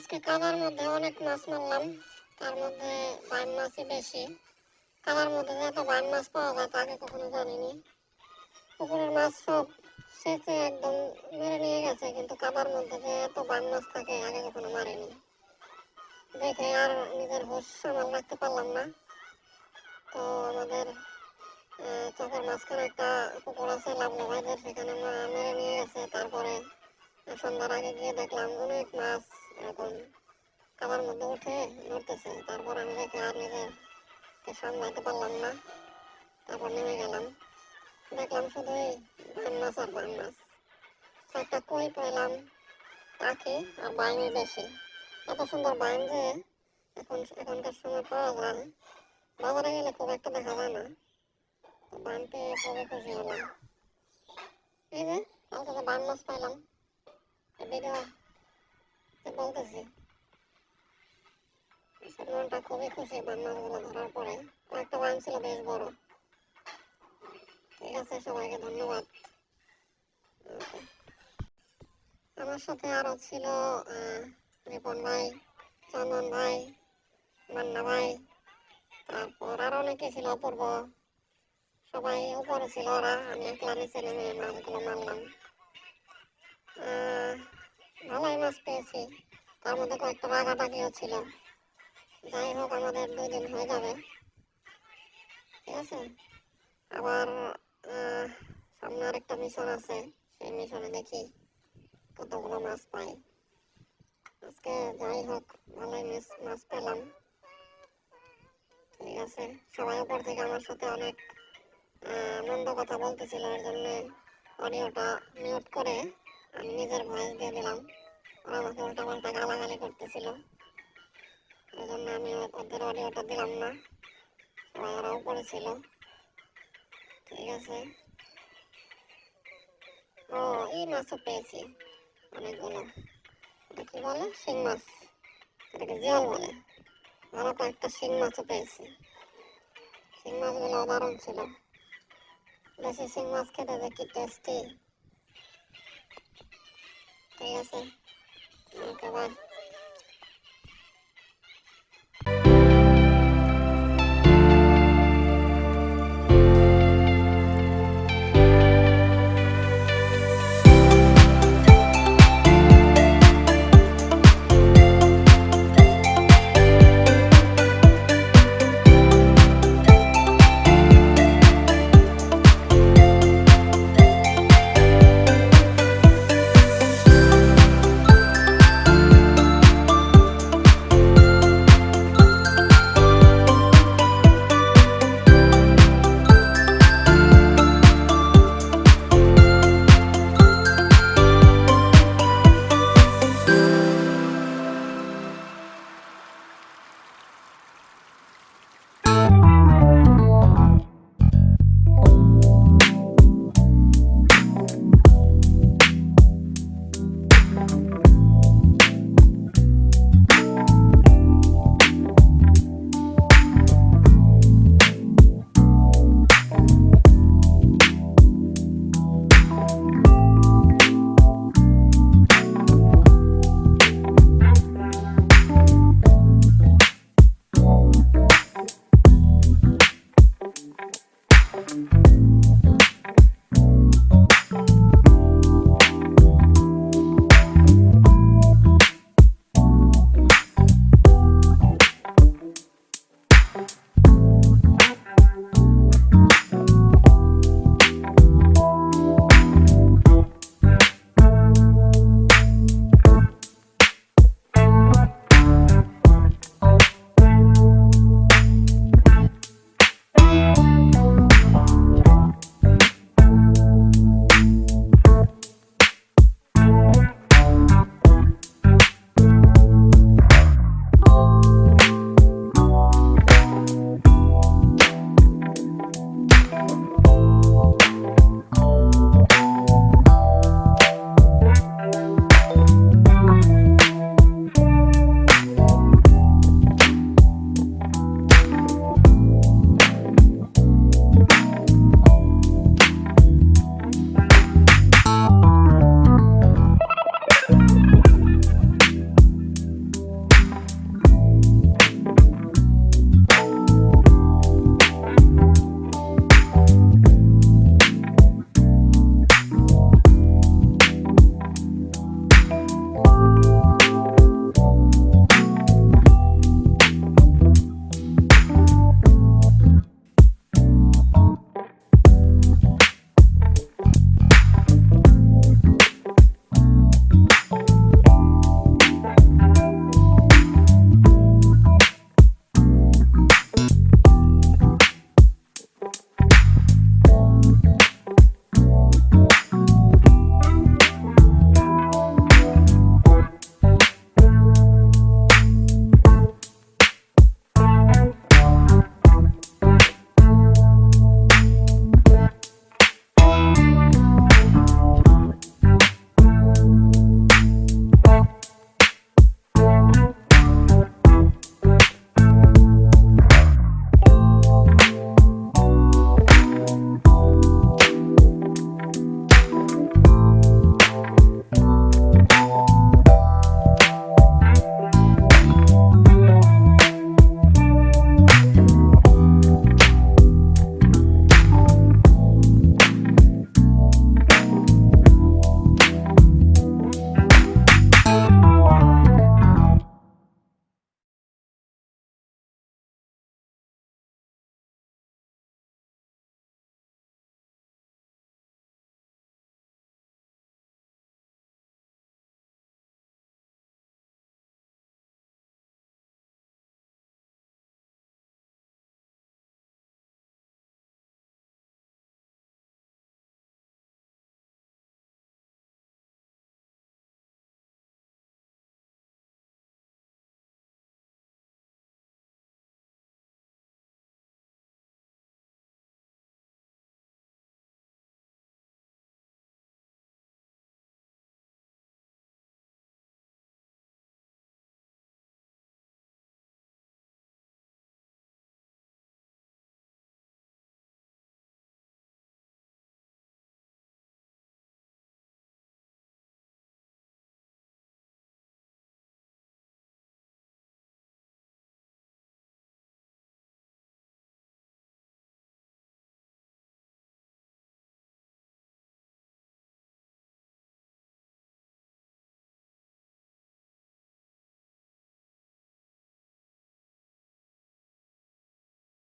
আজকে কাদার মধ্যে অনেক মাছ মারলাম। তার মধ্যে বাইন মাছই বেশি। কাদার মধ্যে যে এত বাইন মাছ পাওয়া যায় তা আগে কখনো জানিনি। পুকুরের মাছ সব সেচে একদম মেরে নিয়ে গেছে, কিন্তু কাদার মধ্যে যে এত বাইন মাছ থাকে আগে কখনো মারেনি। দেখে আর নিজের হোশ সামাল রাখতে পারলাম না। তো আমাদের চোখের মাঝখানে একটা পুকুর আছে লাবলু ভাইদের, সেখানে মেরে নিয়ে গেছে। তারপরে সন্ধ্যার আগে গিয়ে দেখলাম অনেক মাছ এরকম কাদার মধ্যে উঠে নড়তেছে তারপর আমি দেখে আর নিজেরকে সামলাতে পারলাম না। তারপর নেমে গেলাম। দেখলাম শুধুই বান মাছ আর বান মাছ। একটা কই পেলাম পাখি আর বাইনি বেশি। এত সুন্দর বাইন যে এখন এখনকার সময় পাওয়া যায়, বাজারে গেলে খুব একটা দেখা যায় না। বান পেয়ে খুবই খুশি হলাম। এই যে, কালকে বান মাছ পাইলাম ভিডিও বলতেছি মনটা খুবই খুশি বান মাছগুলো ধরার পরে কয়েকটা বান ছিল বেশ বড় ঠিক আছে সবাইকে ধন্যবাদ আমার সাথে আরও ছিল রিপন ভাই চন্দন ভাই মান্না ভাই তারপর আরও অনেকে ছিল অপূর্ব সবাই উপরে ছিল ওরা আমি একলা নিচে নেমে মাছগুলো মারলাম মাছ পেয়েছি তার মধ্যে কয়েকটা রাগাটাকিও ছিল। যাই হোক, আমাদের দুই দিন হয়ে যাবে। ঠিক আছে? আবার সামনে আরেকটা মিশন আছে। সেই মিশনে দেখি কতগুলো মাছ পাই। আজকে যাই হোক, ভালোই মাছ মাছ পেলাম। ঠিক আছে? সবাই উপর থেকে আমার সাথে অনেক মন্দ কথা বলতেছিল। এর জন্য অডিওটা মিউট করে আমি নিজের ভয়েস দিয়ে দিলাম। আমাকে উল্টা পাল্টা গালাগালি জন্য আমি ওদের অডিওটা দিলাম না। সবাই ওরা ঠিক আছে। ও, এই মাছও পেয়েছি। অনেকগুলো। এটা কি বলে? শিং মাছ। এটাকে জিয়াল বলে। আরও কয়েকটা শিং মাছও পেয়েছি। শিং মাছগুলো দারুণ ছিল। দেশি শিং মাছ খেতে যে কি টেস্টি। ঠিক আছে। good one.